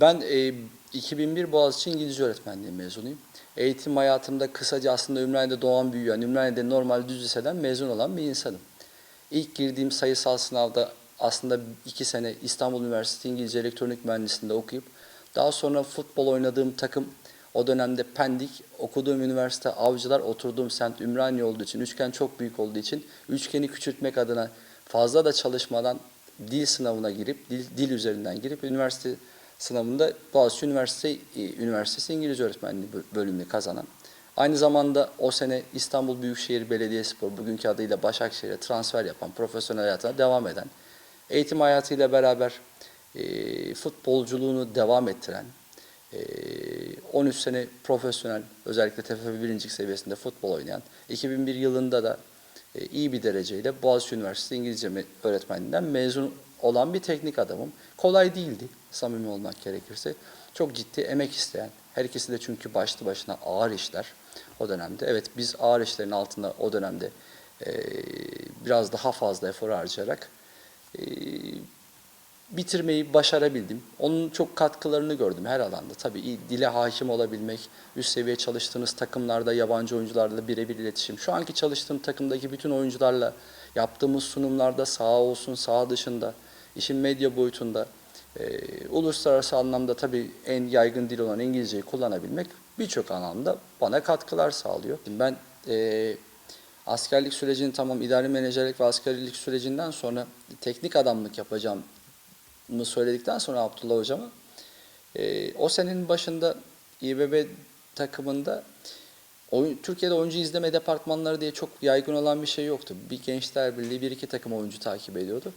Ben e, 2001 Boğaziçi İngilizce öğretmenliği mezunuyum. Eğitim hayatımda kısaca aslında Ümraniye'de doğan büyüyen, Ümraniye'de normal düz liseden mezun olan bir insanım. İlk girdiğim sayısal sınavda aslında iki sene İstanbul Üniversitesi İngilizce Elektronik Mühendisliğinde okuyup daha sonra futbol oynadığım takım o dönemde Pendik, okuduğum üniversite Avcılar, oturduğum semt Ümraniye olduğu için, üçgen çok büyük olduğu için üçgeni küçültmek adına fazla da çalışmadan dil sınavına girip, dil, dil üzerinden girip üniversite sınavında Boğaziçi Üniversitesi, Üniversitesi İngilizce Öğretmenliği bö- bölümünü kazanan. Aynı zamanda o sene İstanbul Büyükşehir Belediyespor, bugünkü adıyla Başakşehir'e transfer yapan, profesyonel hayatına devam eden, eğitim hayatıyla beraber e, futbolculuğunu devam ettiren, e, 13 sene profesyonel, özellikle TFF 1. seviyesinde futbol oynayan, 2001 yılında da e, iyi bir dereceyle Boğaziçi Üniversitesi İngilizce me- öğretmenliğinden mezun olan bir teknik adamım. Kolay değildi, samimi olmak gerekirse. Çok ciddi emek isteyen, her ikisi de çünkü başlı başına ağır işler o dönemde. Evet biz ağır işlerin altında o dönemde e, biraz daha fazla efor harcayarak e, bitirmeyi başarabildim. Onun çok katkılarını gördüm her alanda. Tabii dile hakim olabilmek, üst seviye çalıştığınız takımlarda yabancı oyuncularla birebir iletişim. Şu anki çalıştığım takımdaki bütün oyuncularla yaptığımız sunumlarda saha olsun, saha dışında, işin medya boyutunda, e, uluslararası anlamda tabii en yaygın dil olan İngilizceyi kullanabilmek birçok anlamda bana katkılar sağlıyor. Ben e, askerlik sürecini tamam idari menajerlik ve askerlik sürecinden sonra teknik adamlık yapacağım mı söyledikten sonra Abdullah hocama e, o senenin başında İBB takımında oyun, Türkiye'de oyuncu izleme departmanları diye çok yaygın olan bir şey yoktu. Bir Gençler Birliği bir iki takım oyuncu takip ediyordu.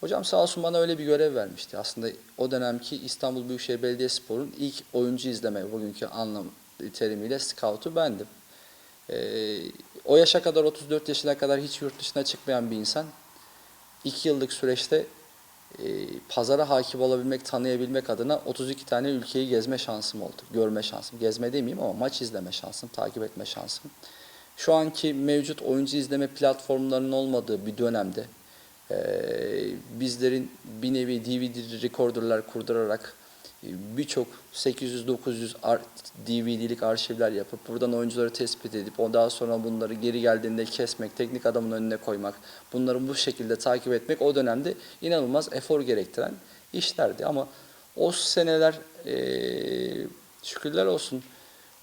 Hocam sağ olsun bana öyle bir görev vermişti. Aslında o dönemki İstanbul Büyükşehir Belediyespor'un ilk oyuncu izleme bugünkü anlam terimiyle scout'u bendim. Ee, o yaşa kadar 34 yaşına kadar hiç yurt dışına çıkmayan bir insan 2 yıllık süreçte e, pazara hakim olabilmek, tanıyabilmek adına 32 tane ülkeyi gezme şansım oldu. Görme şansım. Gezme demeyeyim ama maç izleme şansım, takip etme şansım. Şu anki mevcut oyuncu izleme platformlarının olmadığı bir dönemde e, bizlerin bir nevi DVD recorderlar kurdurarak e, birçok 800-900 ar- DVD'lik arşivler yapıp buradan oyuncuları tespit edip ondan sonra bunları geri geldiğinde kesmek, teknik adamın önüne koymak, bunları bu şekilde takip etmek o dönemde inanılmaz efor gerektiren işlerdi. Ama o seneler e, şükürler olsun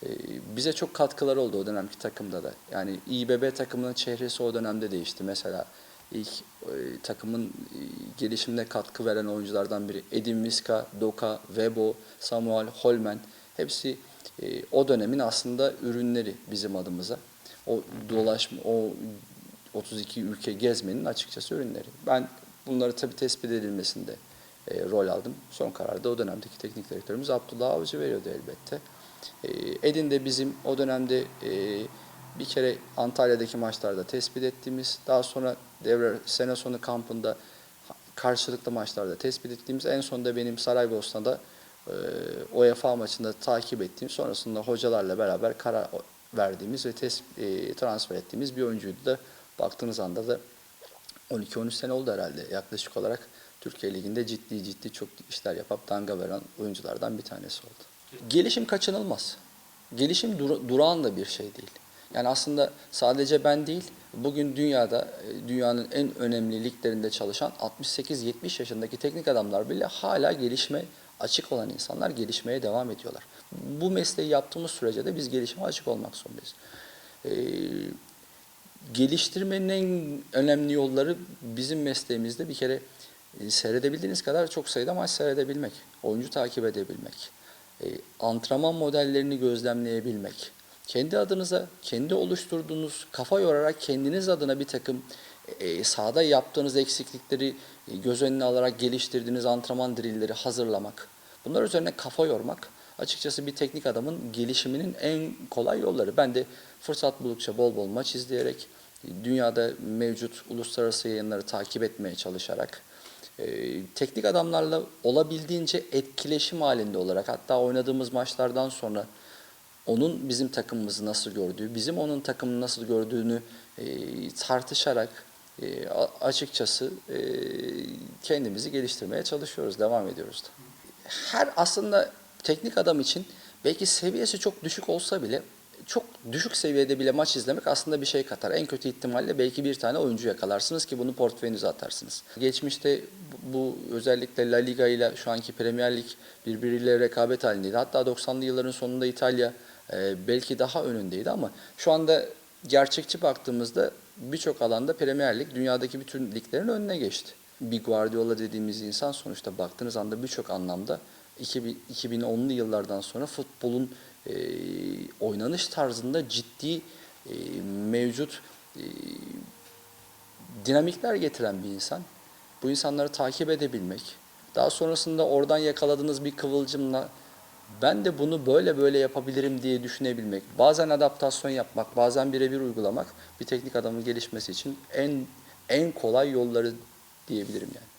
e, bize çok katkıları oldu o dönemki takımda da. Yani İBB takımının çehresi o dönemde değişti. Mesela ilk e, takımın e, gelişimine katkı veren oyunculardan biri Edin Viska, Doka, Webo, Samuel Holmen hepsi e, o dönemin aslında ürünleri bizim adımıza. O dolaşma, o 32 ülke gezmenin açıkçası ürünleri. Ben bunları tabii tespit edilmesinde e, rol aldım. Son kararda o dönemdeki teknik direktörümüz Abdullah Avcı veriyordu elbette. E, Edin de bizim o dönemde e, bir kere Antalya'daki maçlarda tespit ettiğimiz, daha sonra devre sene sonu kampında karşılıklı maçlarda tespit ettiğimiz, en sonunda benim Saraybosna'da e, UEFA maçında takip ettiğim, sonrasında hocalarla beraber karar verdiğimiz ve tes, e, transfer ettiğimiz bir oyuncuydu da baktığınız anda da 12-13 sene oldu herhalde yaklaşık olarak Türkiye Ligi'nde ciddi ciddi çok işler yapıp damga veren oyunculardan bir tanesi oldu. Gelişim kaçınılmaz. Gelişim dur- durağan da bir şey değil. Yani aslında sadece ben değil, bugün dünyada, e, dünyanın en önemli liglerinde çalışan 68-70 yaşındaki teknik adamlar bile hala gelişme açık olan insanlar gelişmeye devam ediyorlar. Bu mesleği yaptığımız sürece de biz gelişime açık olmak zorundayız. Ee, geliştirmenin en önemli yolları bizim mesleğimizde bir kere e, seyredebildiğiniz kadar çok sayıda maç seyredebilmek, oyuncu takip edebilmek, e, antrenman modellerini gözlemleyebilmek, kendi adınıza, kendi oluşturduğunuz, kafa yorarak kendiniz adına bir takım e, sahada yaptığınız eksiklikleri e, göz önüne alarak geliştirdiğiniz antrenman drilleri hazırlamak, bunlar üzerine kafa yormak açıkçası bir teknik adamın gelişiminin en kolay yolları. Ben de fırsat buldukça bol bol maç izleyerek, dünyada mevcut uluslararası yayınları takip etmeye çalışarak, e, teknik adamlarla olabildiğince etkileşim halinde olarak hatta oynadığımız maçlardan sonra onun bizim takımımızı nasıl gördüğü, bizim onun takımını nasıl gördüğünü e, tartışarak e, açıkçası e, kendimizi geliştirmeye çalışıyoruz, devam ediyoruz da. her aslında teknik adam için belki seviyesi çok düşük olsa bile çok düşük seviyede bile maç izlemek aslında bir şey katar. En kötü ihtimalle belki bir tane oyuncu yakalarsınız ki bunu portföyünüze atarsınız. Geçmişte bu özellikle La Liga ile şu anki Premier Lig birbiriyle rekabet halindeydi. Hatta 90'lı yılların sonunda İtalya e, belki daha önündeydi ama şu anda gerçekçi baktığımızda birçok alanda Premier Lig dünyadaki bütün liglerin önüne geçti. Bir Guardiola dediğimiz insan sonuçta baktığınız anda birçok anlamda 2000 2010'lu yıllardan sonra futbolun e, oynanış tarzında ciddi e, mevcut e, dinamikler getiren bir insan. Bu insanları takip edebilmek, daha sonrasında oradan yakaladığınız bir kıvılcımla ben de bunu böyle böyle yapabilirim diye düşünebilmek, bazen adaptasyon yapmak, bazen birebir uygulamak bir teknik adamın gelişmesi için en en kolay yolları diyebilirim yani.